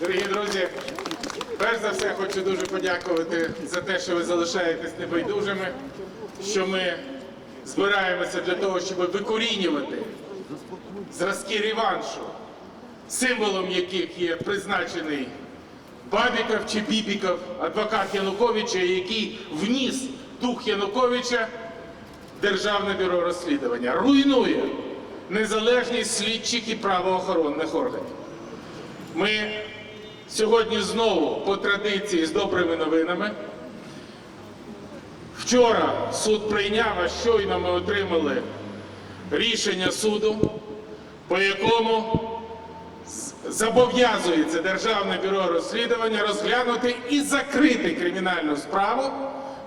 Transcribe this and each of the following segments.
Дорогі друзі, перш за все хочу дуже подякувати за те, що ви залишаєтесь небайдужими, що ми збираємося для того, щоб викорінювати зразки реваншу, символом яких є призначений Бабіков чи Бібіков, адвокат Януковича, який вніс дух Януковича Державне бюро розслідування, руйнує незалежність слідчих і правоохоронних органів. Ми сьогодні знову по традиції з добрими новинами. Вчора суд прийняв, а щойно ми отримали рішення суду, по якому зобов'язується Державне бюро розслідування розглянути і закрити кримінальну справу,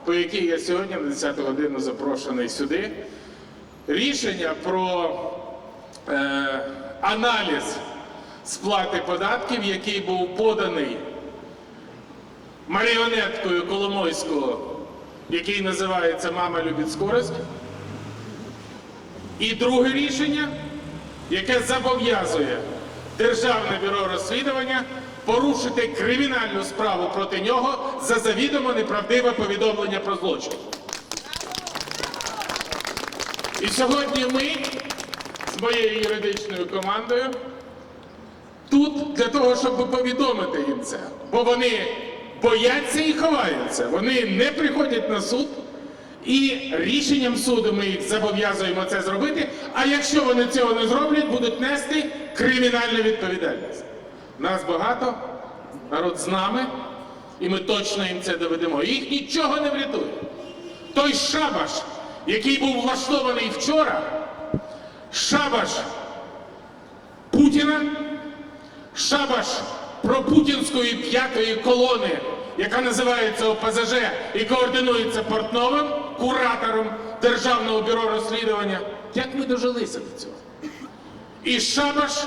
по якій я сьогодні на 10 годину запрошений сюди. Рішення про е, аналіз сплати податків, який був поданий маріонеткою Коломойського, який називається Мама любить скорость. І друге рішення, яке зобов'язує Державне бюро розслідування порушити кримінальну справу проти нього за завідомо неправдиве повідомлення про злочин. І сьогодні ми з моєю юридичною командою тут для того, щоб повідомити їм це. Бо вони бояться і ховаються. Вони не приходять на суд. І рішенням суду ми їх зобов'язуємо це зробити. А якщо вони цього не зроблять, будуть нести кримінальну відповідальність. Нас багато, народ з нами, і ми точно їм це доведемо. Їх нічого не врятує. Той шабаш, який був влаштований вчора, шабаш Путіна, шабаш пропутінської п'ятої колони, яка називається ОПЗЖ і координується Портновим, куратором Державного бюро розслідування. Як ми дожилися до цього? І шабаш,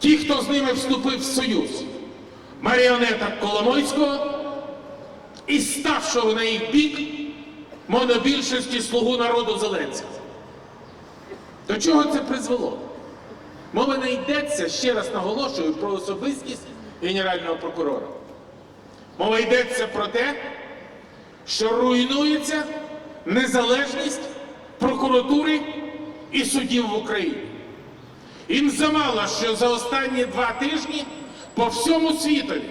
ті, хто з ними вступив в союз, маріонета Коломойського і ставшого на їх бік монобільшості слугу народу Зеленського. До чого це призвело? Мова не йдеться, ще раз наголошую, про особистість Генерального прокурора. Мова йдеться про те, що руйнується незалежність прокуратури і судів в Україні. Їм замало, що за останні два тижні по всьому світові,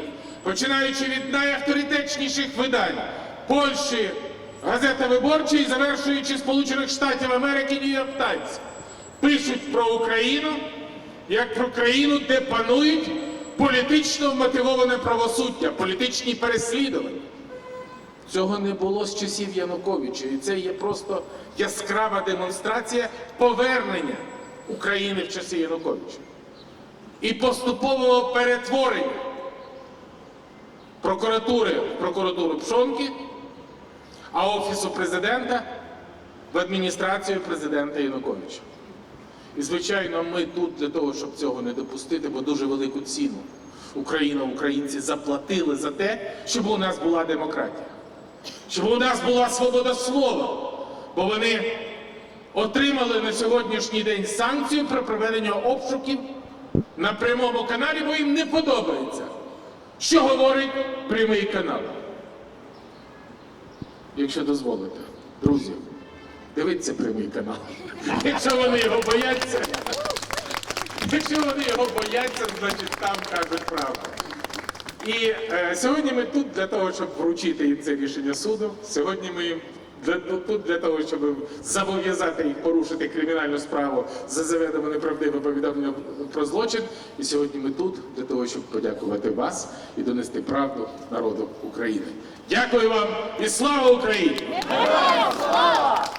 починаючи від найавторитетніших видань Польщі, газета Виборча і завершуючи Сполучених Штатів Америки Нью-Йорк Таймс, пишуть про Україну як про країну, де панують політично мотивоване правосуддя, політичні переслідування. Цього не було з часів Януковича, і це є просто яскрава демонстрація повернення України в часи Януковича і поступового перетворення прокуратури в прокуратуру Пшонки, а офісу президента в адміністрацію президента Януковича. І, звичайно, ми тут для того, щоб цього не допустити, бо дуже велику ціну Україна, українці заплатили за те, щоб у нас була демократія, щоб у нас була свобода слова, бо вони отримали на сьогоднішній день санкцію про проведення обшуків на прямому каналі, бо їм не подобається, що говорить прямий канал. Якщо дозволите, друзі, дивіться прямий канал. Якщо вони його бояться, якщо вони його бояться, значить там кажуть правду. І е, сьогодні ми тут для того, щоб вручити їм це рішення суду. Сьогодні ми їм для, тут для того, щоб зобов'язати їх порушити кримінальну справу за заведомо неправдиве повідомлення про злочин. І сьогодні ми тут для того, щоб подякувати вас і донести правду народу України. Дякую вам і слава Україні!